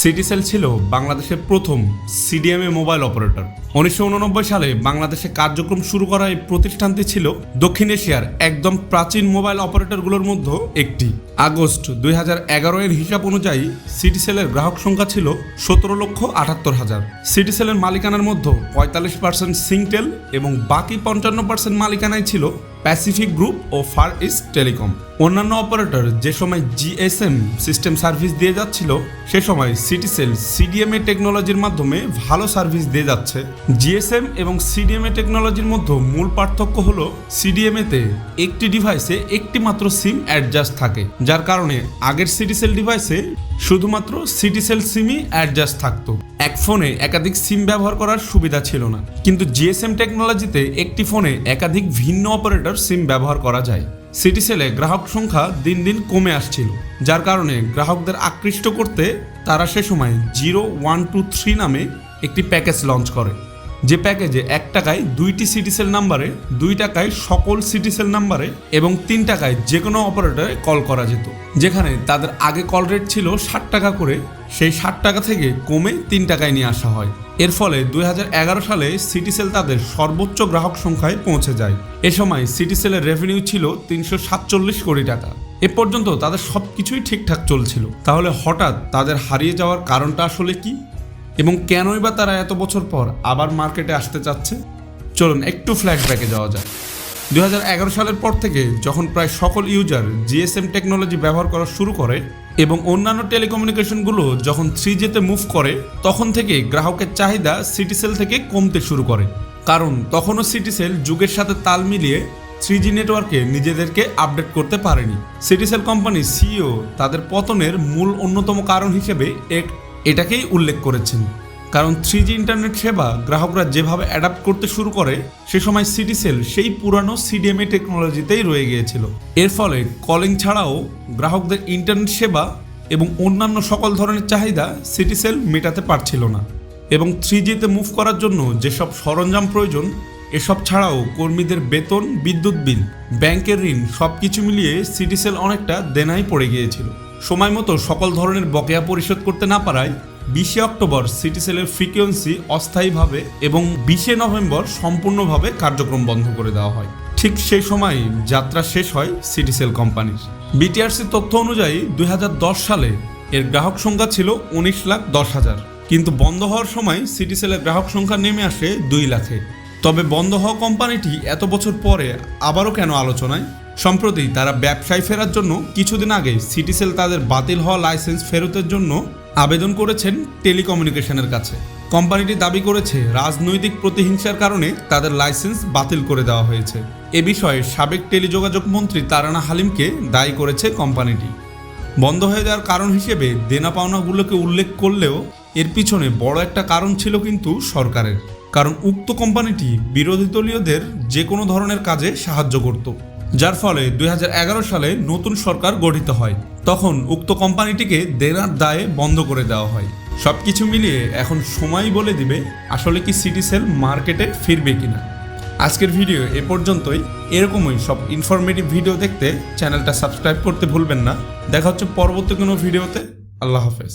সিটিসেল ছিল বাংলাদেশের প্রথম সিডিএমএ মোবাইল অপারেটর। উনিশশো উননব্বই সালে বাংলাদেশে কার্যক্রম শুরু করা এই প্রতিষ্ঠানটি ছিল দক্ষিণ এশিয়ার একদম প্রাচীন মোবাইল অপারেটরগুলোর মধ্যে একটি। আগস্ট দুই হাজার এগারো এর হিসাব অনুযায়ী সিটিসেলের গ্রাহক সংখ্যা ছিল সতেরো লক্ষ আটাত্তর হাজার। সিটিসেলের মালিকানার মধ্যে পঁয়তাল্লিশ পার্সেন্ট সিংটেল এবং বাকি পঞ্চান্ন পার্সেন্ট মালিকানায় ছিল প্যাসিফিক গ্রুপ ও ফার ইস্ট টেলিকম। অন্যান্য অপারেটর যে সময় জিএসএম সিস্টেম সার্ভিস দিয়ে যাচ্ছিল, সে সময় সিটিসেল সিডিএমএ টেকনোলজির মাধ্যমে ভালো সার্ভিস দিয়ে যাচ্ছে। জিএসএম এবং সিডিএমএ টেকনোলজির মধ্যে মূল পার্থক্য হলো সিডিএমএ তে একটি ডিভাইসে একটি মাত্র সিম অ্যাডজাস্ট থাকে, যার কারণে আগের সিটিসেল ডিভাইসে শুধুমাত্র সিটিসেল সিমই অ্যাডজাস্ট থাকতো। এক ফোনে একাধিক সিম ব্যবহার করার সুবিধা ছিল না, কিন্তু জিএসএম টেকনোলজিতে একটি ফোনে একাধিক ভিন্ন অপারেটর সিম ব্যবহার করা যায়। সিটিসেলে গ্রাহক সংখ্যা দিন দিন কমে আসছিল। যার কারণে গ্রাহকদের আকৃষ্ট করতে তারা সে সময় জিরো ওয়ান টু থ্রি নামে একটি প্যাকেজ লঞ্চ করে। যে প্যাকেজে এক টাকায় দুইটি সিটিসেল নাম্বারে, দুই টাকায় সকল সিটিসেল নাম্বারে এবং তিন টাকায় যে কোনো অপারেটরে কল করা যেত। যেখানে তাদের আগে কল রেট ছিল ষাট টাকা করে, সেই ষাট টাকা থেকে কমে তিন টাকায় নিয়ে আসা হয়। এর ফলে দুই হাজার এগারো সালে সিটিসেল তাদের সর্বোচ্চ গ্রাহক সংখ্যায় পৌঁছে যায়। এ সময় সিটিসেলের রেভিনিউ ছিল তিনশো সাতচল্লিশ কোটি টাকা। এ পর্যন্ত তাদের সব কিছুই ঠিকঠাক চলছিল। তাহলে হঠাৎ তাদের হারিয়ে যাওয়ার কারণটা আসলে কি? এবং কেনই বা তারা এত বছর পর আবার মার্কেটে আসতে চাচ্ছে? চলুন একটু ফ্ল্যাশব্যাকে যাওয়া যাক। দু হাজার এগারো সালের পর থেকে যখন প্রায় সকল ইউজার জিএসএম টেকনোলজি ব্যবহার করা শুরু করে এবং অন্যান্য টেলিকমিউনিকেশনগুলো যখন থ্রি জিতে মুভ করে, তখন থেকে গ্রাহকের চাহিদা সিটিসেল থেকে কমতে শুরু করে। কারণ তখনও সিটিসেল যুগের সাথে তাল মিলিয়ে থ্রি জি নেটওয়ার্কে নিজেদেরকে আপডেট করতে পারেনি। সিটিসেল কোম্পানি সিইও তাদের পতনের মূল অন্যতম কারণ হিসেবে এক- এটাকেই উল্লেখ করেছেন। কারণ থ্রি জি ইন্টারনেট সেবা গ্রাহকরা যেভাবে অ্যাডাপ্ট করতে শুরু করে, সে সময় সিটিসেল সেই পুরানো সিডিএমএ টেকনোলজিতেই রয়ে গিয়েছিল। এর ফলে কলিং ছাড়াও গ্রাহকদের ইন্টারনেট সেবা এবং অন্যান্য সকল ধরনের চাহিদা সিটিসেল মেটাতে পারছিল না। এবং থ্রি জিতে মুভ করার জন্য যেসব সরঞ্জাম প্রয়োজন এসব ছাড়াও কর্মীদের বেতন, বিদ্যুৎ বিল, ব্যাংকের ঋণ সব কিছু মিলিয়ে সিটিসেল অনেকটা দেনাই পড়ে গিয়েছিল। সময় মতো সকল ধরনের বকেয়া পরিশোধ করতে না পারায় বিশে অক্টোবর সিটিসেলের ফ্রিকোয়েন্সি অস্থায়ীভাবে এবং বিশে নভেম্বর সম্পূর্ণভাবে কার্যক্রম বন্ধ করে দেওয়া হয়। ঠিক সেই সময় যাত্রা শেষ হয় সিটিসেল কোম্পানির। বিটিআরসি তথ্য অনুযায়ী দুই হাজার দশ সালে এর গ্রাহক সংখ্যা ছিল উনিশ লাখ দশ হাজার। কিন্তু বন্ধ হওয়ার সময় সিটিসেলের গ্রাহক সংখ্যা নেমে আসে দুই লাখে। তবে বন্ধ হওয়া কোম্পানিটি এত বছর পরে আবারও কেন আলোচনায়? সম্প্রতি তারা ব্যবসায় ফেরার জন্য কিছুদিন আগে সিটিসেল তাদের বাতিল হওয়া লাইসেন্স ফেরতের জন্য আবেদন করেছেন টেলিকমিউনিকেশনের কাছে। কোম্পানিটি দাবি করেছে, রাজনৈতিক প্রতিহিংসার কারণে তাদের লাইসেন্স বাতিল করে দেওয়া হয়েছে। এ বিষয়ে সাবেক টেলিযোগাযোগ মন্ত্রী তারানা হালিমকে দায়ী করেছে কোম্পানিটি। বন্ধ হয়ে যাওয়ার কারণ হিসেবে দেনা পাওনাগুলোকে উল্লেখ করলেও এর পিছনে বড় একটা কারণ ছিল কিন্তু সরকারের। কারণ উক্ত কোম্পানিটি বিরোধী দলীয়দের যে কোনো ধরনের কাজে সাহায্য করত, যার ফলে দুই হাজার এগারো সালে নতুন সরকার গঠিত হয়। তখন উক্ত কোম্পানিটিকে দেনার দায়ে বন্ধ করে দেওয়া হয়। সবকিছু মিলিয়ে এখন সময় বলে দিবে আসলে কি সিটি সেল মার্কেটে ফিরবে কিনা। আজকের ভিডিও এ পর্যন্তই। এরকমই সব ইনফরমেটিভ ভিডিও দেখতে চ্যানেলটা সাবস্ক্রাইব করতে ভুলবেন না। দেখা হচ্ছে পরবর্তী কোনো ভিডিওতে। আল্লাহ হাফেজ।